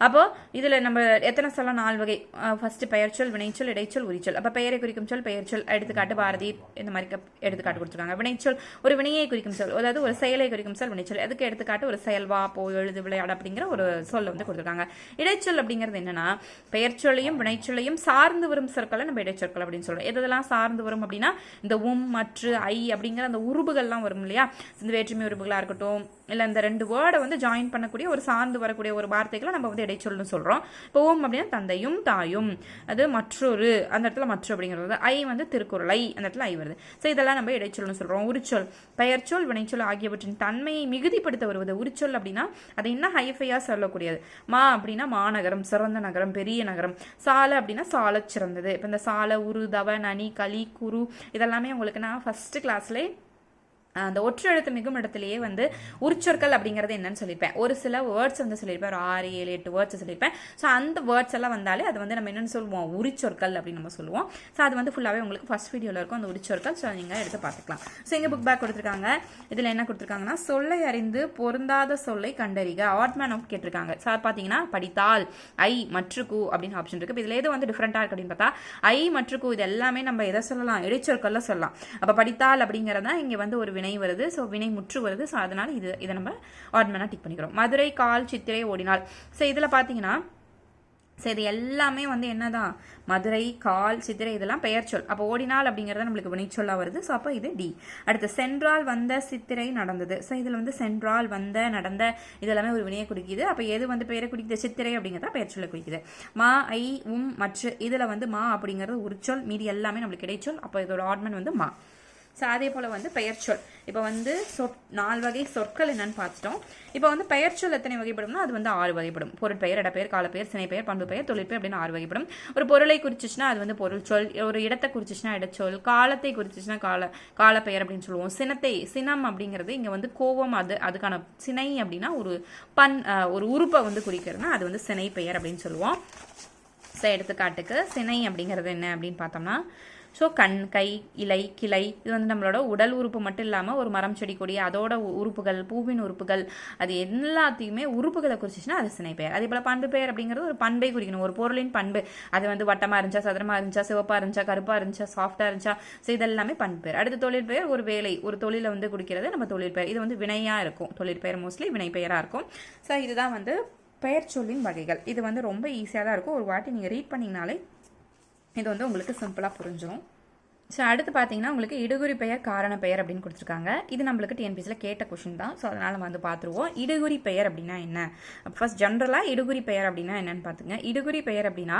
அப்போ இதில் நம்ம எத்தனை சொல்ல நாலு வகை. ஃபர்ஸ்ட் பெயர்ச்சொல் வினைச்சொல் இடைச்சொல் உரிச்சொல் அப்போ பெயரை குறிக்கும் சொல் பெயர்ச்சொல் எடுத்துக்காட்டு பாரதி இந்த மாதிரி எடுத்துக்காட்டு கொடுத்துருக்காங்க. வினைச்சொல் ஒரு வினையை குறிக்கும் சொல். அதாவது ஒரு செயலை குறிக்கும் சொல் வினைச்சொல் அதுக்கு எடுத்துக்காட்டு ஒரு செயல்வா போ எழுது விளையாடு அப்படிங்கிற ஒரு சொல் வந்து கொடுத்துருக்காங்க. இடைச்சொல் அப்படிங்கிறது என்னன்னா பெயர்ச்சொல்லையும் வினைச்சொல்லையும் சார்ந்து வரும் சொற்களை நம்ம இடைச்சொற்கள் அப்படின்னு சொல்கிறோம் எதெல்லாம் சார்ந்து வரும் அப்படின்னா இந்த இந்த உம் மற்று ஐ அப்படிங்கிற அந்த உருபுகள்லாம் வரும் இல்லையா? இந்த வேற்றுமை உருபுகளாக இருக்கட்டும் இல்லை இந்த ரெண்டு வேர்டை வந்து ஜாயின் பண்ணக்கூடிய ஒரு சார்ந்து வரக்கூடிய ஒரு வார்த்தைகளை நம்ம வந்து இடைச்சொல்னு சொல்கிறோம் இப்போ ஓம் அப்படின்னா தந்தையும் தாயும். அது மற்றொரு அந்த இடத்துல மற்ற அப்படிங்கிறது ஐ வந்து திருக்குறள் ஐ அந்த இடத்துல ஐ வருது. ஸோ இதெல்லாம் நம்ம இடைச்சொல்னு சொல்கிறோம் உரிச்சொல் பெயர்ச்சொல் வினைச்சொல் ஆகியவற்றின் தன்மையை மிகுதிப்படுத்த வருவது. உரிச்சொல் அப்படின்னா அதை இன்னும் ஹைஃபையாக சொல்லக்கூடியது. மா அப்படின்னா மாநகரம் சிறந்த நகரம் பெரிய நகரம். சாலை அப்படின்னா சாலை சிறந்தது. இப்போ இந்த சாலை உரு தவ நனி களி குரு இதெல்லாம் உங்களுக்கு நான் ஃபர்ஸ்ட் கிளாஸ்லேயே அந்த ஒற்று எழுத்து மிகும் இடத்துலயே வந்து உரிச்சொற்கள் அப்படிங்கிறது என்னன்னு சொல்லியிருப்பேன். ஒரு சில வேர்ட்ஸ் வந்து சொல்லியிருப்பேன். ஒரு ஆறு ஏழு எட்டு வேர்ட்ஸ் சொல்லியிருப்பேன். ஸோ அந்த வேர்ட்ஸ் எல்லாம் வந்தாலே அது வந்து நம்ம என்னன்னு சொல்லுவோம்? உரிச்சொற்கள் அப்படின்னு நம்ம சொல்லுவோம். ஸோ அது வந்து ஃபுல்லாகவே உங்களுக்கு ஃபர்ஸ்ட் வீடியோவில் இருக்கும். அந்த உரிச்சொற்கள் ஸோ நீங்கள் எடுத்து பார்த்துக்கலாம். ஸோ இங்கே புக் பேக் கொடுத்துருக்காங்க. இதில் என்ன கொடுத்துருக்காங்கன்னா சொல்லை அறிந்து பொருந்தாத சொல்லை கண்டறிக. ஆட்மேன் ஆஃப் கேட்டிருக்காங்க. சார் பார்த்தீங்கன்னா படித்தால் ஐ மற்று கு அப்படின்னு ஆப்ஷன் இருக்கு. இப்போ இதில் எது வந்து டிஃப்ரெண்ட்டாக இருக்கு அப்படின்னு பார்த்தா ஐ மற்று கு இது எல்லாமே நம்ம எதை சொல்லலாம்? இடைச்சொற்கள்ல சொல்லலாம். அப்போ படித்தால் அப்படிங்கிறதா இங்கே வந்து ஒரு வினை வருது ஸோ வினை முற்று வருது ஸோ அதனால் இது இதை நம்ம ஆட்மனாக டிக் பண்ணிக்கிறோம். மதுரை கால் சித்திரை ஓடினால். ஸோ இதில் பார்த்தீங்கன்னா ஸோ இது எல்லாமே வந்து என்னதான்? மதுரை கால் சித்திரை இதெல்லாம் பெயர் சொல். அப்போ ஓடினால் அப்படிங்கிறது நம்மளுக்கு வினைச்சொல்லாக வருது. ஸோ அப்போ இது டி அடுத்து சென்றால் வந்த சித்திரை நடந்தது. ஸோ இதில் வந்து சென்றால் வந்த நடந்த இதெல்லாமே ஒரு வினையை குறிக்குது. அப்போ எது வந்து பெயரை குறிக்குது? சித்திரை அப்படிங்கிறத பெயர் சொல்ல குறிக்குது. மா ஐ உம் மற்ற. இதில் வந்து மா அப்படிங்கிறது ஒரு சொல். மீதி எல்லாமே நம்மளுக்கு இடைச்சொல். அப்போ இதோட ஆட்மன் வந்து மா. ஸோ அதே போல் வந்து பெயர்ச்சொல் இப்போ வந்து சொற் நாலு வகை சொற்கள் என்னன்னு பார்த்துட்டோம். இப்போ வந்து பெயர்ச்சொல் எத்தனை வகைப்படும்னா அது வந்து ஆறு வகைப்படும். பொருட்பெயர் இடப்பெயர் காலப்பெயர் சினைப்பெயர் பண்பு பெயர் தொழிற்பெயர் அப்படின்னு ஆறு வகைப்படும். ஒரு பொருளை குறிச்சிச்சுன்னா அது வந்து பொருள் சொல். ஒரு இடத்தை குறிச்சிச்சுன்னா இடச்சொல் காலத்தை குறிச்சிச்சுன்னா கால காலப்பெயர் அப்படின்னு சொல்லுவோம். சினத்தை சினம் அப்படிங்கிறது இங்கே வந்து கோவம் அது அதுக்கான சினை அப்படின்னா ஒரு பன் ஒரு உறுப்பை வந்து குறிக்கிறதுனா அது வந்து சினை பெயர் அப்படின்னு சொல்லுவோம். ஸோ எடுத்துக்காட்டுக்கு சினை அப்படிங்கிறது என்ன அப்படின்னு பார்த்தோம்னா ஸோ கண் கை இலை கிளை இது வந்து நம்மளோட உடல் உறுப்பு மட்டும் இல்லாமல் ஒரு மரம் செடி கொடி அதோட உ- உறுப்புகள் பூவின் உறுப்புகள் அது எல்லாத்தையுமே உறுப்புகளை குறிச்சிச்சுன்னா அது சினை பெயர் அதே போல் பண்பு பெயர் அப்படிங்கிறது ஒரு பண்பை குறிக்கணும். ஒரு பொருளின் பண்பு. அது வந்து வட்டமாக இருந்துச்சா சதுரமாக இருந்துச்சா சிவப்பாக இருந்துச்சா கருப்பாக இருந்துச்சா சாஃப்டாக இருந்துச்சா? ஸோ இதெல்லாமே பண்பு பெயர் அடுத்து தொழில் பெயர் ஒரு வேலை. ஒரு தொழிலை வந்து குறிக்கிறது நம்ம தொழில் பெயர் இது வந்து வினையாக இருக்கும். தொழில் பெயர் மோஸ்ட்லி வினை பெயராக இருக்கும். ஸோ இதுதான் வந்து பெயர் சொல்லின் வகைகள். இது வந்து ரொம்ப ஈஸியாக தான் இருக்கும். ஒரு வாட்டி நீங்கள் ரீட் பண்ணிங்கனாலே இது வந்து உங்களுக்கு சிம்பிளாக புரிஞ்சிடும் ஸோ அடுத்து பார்த்தீங்கன்னா உங்களுக்கு இடுகுறி பெயர் காரண பெயர் அப்படின்னு கொடுத்துருக்காங்க. இது நம்மளுக்கு டிஎன்பிசியில் கேட்ட கொஷின் தான். ஸோ அதனால் நம்ம வந்து பார்த்துருவோம் இடுகுறி பெயர் அப்படின்னா என்ன? ஃபர்ஸ்ட் ஜென்ரலாக இடுகுறி பெயர் அப்படின்னா என்னன்னு பார்த்துங்க இடுகுறி பெயர் அப்படின்னா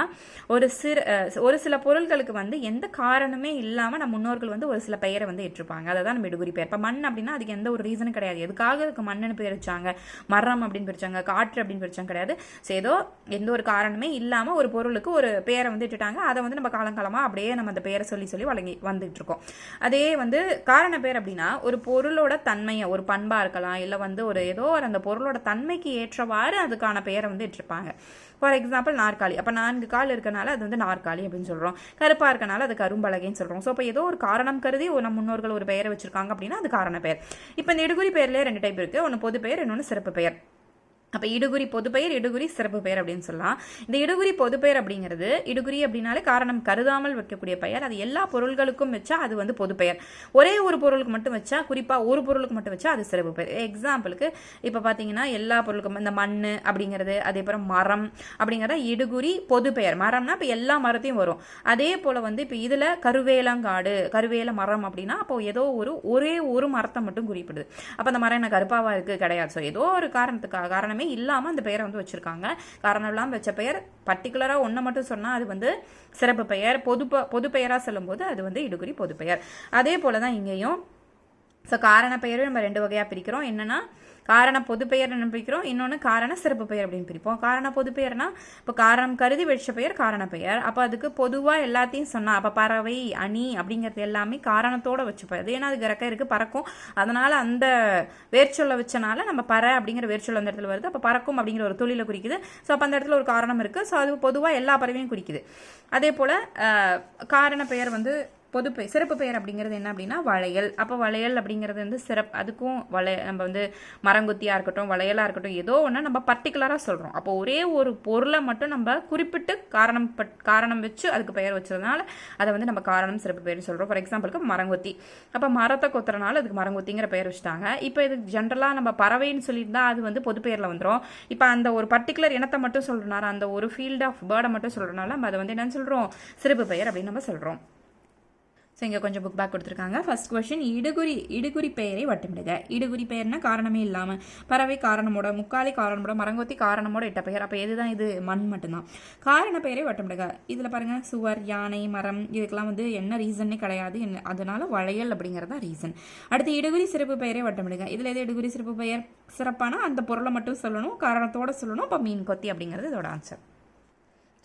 ஒரு சிறு ஒரு சில பொருள்களுக்கு வந்து எந்த காரணமே இல்லாமல் நம்ம முன்னோர்கள் வந்து ஒரு சில பெயரை வந்து ஏற்றிருப்பாங்க. அதை தான் நம்ம இடுகுறி பெயர். இப்போ மண் அப்படின்னா அதுக்கு எந்த ஒரு ரீசனும் கிடையாது. எதுக்காக அதுக்கு மண்ணுன்னு பேர் வச்சாங்க? மரம் அப்படின்னு பிரிச்சாங்க காற்று அப்படின்னு பிரிச்சாங்க கிடையாது. ஸோ ஏதோ எந்த ஒரு காரணமே இல்லாமல் ஒரு பொருளுக்கு ஒரு பெயரை வந்து இட்டுட்டாங்க அதை வந்து நம்ம காலங்காலமாக அப்படியே நம்ம அந்த பெயரை சொல்லி சொல்லி வழங்கி வந்துட்டு இருக்கோம் அதே வந்து காரண பேர் அப்படின்னா ஒரு பொருளோட தன்மையை ஒரு பண்பா இருக்கலாம் இல்லை வந்து ஒரு ஏதோ ஒரு அந்த பொருளோட தன்மைக்கு ஏற்றவாறு அதுக்கான பெயரை வந்து இட்டிருப்பாங்க. ஃபார் எக்ஸாம்பிள் நாற்காலி. அப்போ நான்கு கால் இருக்கனால அது வந்து நாற்காலி அப்படின்னு சொல்கிறோம் கருப்பாக இருக்கனால அது கரும்பலகைன்னு சொல்கிறோம் ஸோ இப்போ ஏதோ ஒரு காரணம் கருதி ஒரு நம்ம முன்னோர்கள் ஒரு பெயரை வச்சிருக்காங்க அப்படின்னா அது காரண பெயர் இப்போ இந்த இடுகுறி பெயர்லேயே ரெண்டு டைப் இருக்குது ஒன்று பொது பெயர் இன்னொன்று சிறப்பு பெயர். அப்போ இடுகுறி பொதுப்பெயர் இடுகுறி சிறப்பு பெயர் அப்படின்னு சொல்லலாம். இந்த இடுகுறி பொதுப்பெயர் அப்படிங்கிறது இடுகுறி அப்படின்னாலே காரணம் கருதாமல் வைக்கக்கூடிய பெயர். அது எல்லா பொருள்களுக்கும் வச்சா அது வந்து பொதுப்பெயர் ஒரே ஒரு பொருளுக்கு மட்டும் வச்சா குறிப்பாக ஒரு பொருளுக்கு மட்டும் வச்சா அது சிறப்பு பெயர். எக்ஸாம்பிளுக்கு இப்போ பார்த்தீங்கன்னா எல்லா பொருளுக்கும் இந்த மண் அப்படிங்கிறது அதே போல் மரம் அப்படிங்கிறத இடுகுறி பொதுப்பெயர் மரம்னா இப்போ எல்லா மரத்தையும் வரும். அதே போல் வந்து இப்போ இதில் கருவேலங்காடு கருவேல மரம் அப்படின்னா அப்போ ஏதோ ஒரு ஒரே ஒரு மரத்தை மட்டும் குறிப்பிடுது. அப்போ அந்த மரம் என்ன கருப்பாவாக இருக்குது கிடையாது. ஸோ ஏதோ ஒரு காரணத்துக்காக காரணமே இல்லாமல் அந்த பெயரை வந்து வச்சுருக்காங்க. காரணம் இல்லாமல் வச்ச பெயர் பர்டிகுலராக ஒன்றை மட்டும் சொன்னால் அது வந்து சிறப்பு பெயர். பொது பொது பெயராக சொல்லும்போது அது வந்து இடுகுறி பொது பெயர். அதே போல் தான் இங்கேயும். ஸோ காரண பெயரும் நம்ம ரெண்டு வகையாக பிரிக்கிறோம். என்னன்னா காரண பொதுப்பெயர் பெயர் பிரிக்கிறோம். இன்னொன்று காரண சிறப்பு பெயர் அப்படின்னு பிரிப்போம். காரண பொதுப்பெயர்னா இப்போ காரணம் கருதி வச்ச பெயர் காரண பெயர். அப்போ அதுக்கு பொதுவாக எல்லாத்தையும் சொன்னால் அப்போ பறவை அணி அப்படிங்கிறது எல்லாமே காரணத்தோட வச்சு பெயர் ஏன்னா அது இறக்க இருக்குது பறக்கும். அதனால் அந்த வேர்ச்சொல்லை வச்சனால நம்ம பற அப்படிங்கிற வேர்ச்சொல் அந்த இடத்துல வருது. அப்போ பறக்கும் அப்படிங்கிற ஒரு தொழிலை குறிக்குது. ஸோ அப்போ அந்த இடத்துல ஒரு காரணம் இருக்குது ஸோ அது பொதுவாக எல்லா பறவையும் குறிக்குது. அதே போல் காரண பெயர் வந்து பொது பெயர் சிறப்பு பெயர் அப்படிங்கிறது என்ன அப்படின்னா வளையல். அப்போ வளையல் அப்படிங்கிறது வந்து சிறப்பு அதுக்கும் வளைய நம்ம வந்து மரங்குத்தியாக இருக்கட்டும் வளையலாக இருக்கட்டும் ஏதோ ஒன்று நம்ம பர்டிகுலராக சொல்கிறோம் அப்போ ஒரே ஒரு பொருளை மட்டும் நம்ம குறிப்பிட்டு காரணம் பட் காரணம் வச்சு அதுக்கு பெயர் வச்சதுனால அதை வந்து நம்ம காரணம் சிறப்பு பெயர் சொல்கிறோம் ஃபார் எக்ஸாம்பிளுக்கு மரங்கொத்தி. அப்போ மரத்தை கொத்துறனால அதுக்கு மரங்கொத்திங்கிற பெயர் வச்சுட்டாங்க. இப்போ இது ஜென்ரலாக நம்ம பறவைன்னு சொல்லியிருந்தால் அது வந்து பொது பெயரில் வந்துடும் இப்போ அந்த ஒரு பர்டிகுலர் இனத்தை மட்டும் சொல்கிறனால அந்த ஒரு ஃபீல்ட் ஆஃப் பேர்டை மட்டும் சொல்கிறனால நம்ம அதை வந்து என்னன்னு சொல்கிறோம் சிறப்பு பெயர் அப்படின்னு நம்ம சொல்கிறோம் ஸோ இங்கே கொஞ்சம் புக் பேக் கொடுத்துருக்காங்க. ஃபர்ஸ்ட் கொஷின் இடுகுறி இடுகுறி பெயரை வட்டமிடுக இடுகுறி பெயர்னா காரணமே இல்லாமல் பறவை காரணமோட முக்காலி காரணமோட மரங்கொத்தி காரணமோட இட்ட பெயர். அப்போ எதுதான் இது? மண் மட்டும்தான். காரண பெயரை வட்டமிடுக இதில் பாருங்கள் சுவர் யானை மரம் இதுக்கெல்லாம் வந்து என்ன ரீசன்னே கிடையாது. என்ன அதனால வளையல் அப்படிங்கிறது தான் ரீசன் அடுத்து இடுகுறி சிறப்பு பெயரை வட்டமிடுக இதில் எது இடுகுறி சிறப்பு பெயர்? சிறப்பான அந்த பொருளை மட்டும் சொல்லணும் காரணத்தோட சொல்லணும். அப்போ மீன் கொத்தி அப்படிங்கிறது இதோட ஆன்சர்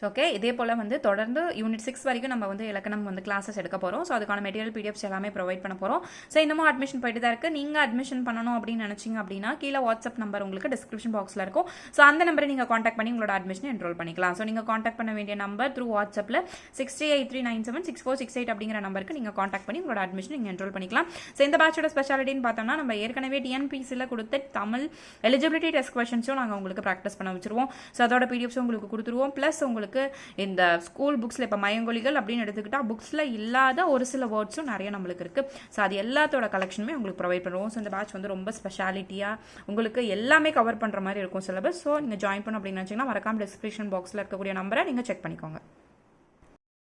ஓகே இதே போல் வந்து தொடர்ந்து யூனிட் சிக்ஸ் வரைக்கும் நம்ம வந்து இலக்கணம் வந்து கிளாஸஸ் எடுக்க போகிறோம் ஸோ அதுக்கான மெட்டீரியல் பிடிஎஃப்ஸ் எல்லாமே ப்ரொவைட் பண்ண போகிறோம் ஸோ இன்னமும் அட்மிஷன் போயிட்டு தான் இருக்குது நீங்கள் அட்மிஷன் பண்ணணும் அப்படின்னு நினச்சிங்க அப்படின்னா கீழே வாட்ஸ்அப் நம்பர் உங்களுக்கு டிஸ்கிரிப்ஷன் பாக்ஸில் இருக்கும். ஸோ அந்த நம்பரை நீங்கள் காண்டாக்ட் பண்ணி உங்களோட அட்மிஷன் என்ரோல் பண்ணிக்கலாம். ஸோ நீங்கள் காண்டாக்ட் பண்ண வேண்டிய நம்பர் த்ரூ வாட்ஸ்அப்பில் six three eight three nine seven six four six eight அப்படிங்கிற நம்பருக்கு நீங்கள் காண்டாக்ட் பண்ணி உங்களோட அட்மிஷன் நீங்கள் என்ரோல் பண்ணிக்கலாம். ஸோ இந்த பேட்சோட ஸ்பெஷாலிட்டின்னு பார்த்தோம்னா நம்ம ஏற்கனவே டிஎன்பிசியில் கொடுத்த தமிழ் எலிஜிபிலிட்டி டெஸ்ட் கொஷன்ஸும் நாங்கள் உங்களுக்கு ப்ராக்டிஸ் பண்ண வச்சிருவோம். ஸோ அதோட பிடிஎஃப்ஸும் உங்களுக்கு கொடுத்துருவோம். ப்ளஸ் உங்களுக்கு இந்த ஸ்கூல் புக்ஸில் இப்போ மயங்கொலிகள் அப்படின்னு எடுத்துக்கிட்டால் புக்ஸில் இல்லாத ஒரு சில வேர்ட்ஸும் நிறைய நம்மளுக்கு இருக்குது ஸோ அது எல்லாத்தோட கலெக்ஷனுமே உங்களுக்கு ப்ரொவைட் பண்ணுவோம். ஸோ இந்த பேட்ச் வந்து ரொம்ப ஸ்பெஷாலிட்டியாக உங்களுக்கு எல்லாமே கவர் பண்ணுற மாதிரி இருக்கும் சிலபஸ் ஸோ நீங்கள் ஜாயின் பண்ண அப்படின்னு நினச்சிங்கன்னா மறக்காமல் டிஸ்கிரிப்ஷன் பாக்ஸில் இருக்கக்கூடிய நம்பரை நீங்கள் செக் பண்ணிக்கோங்க.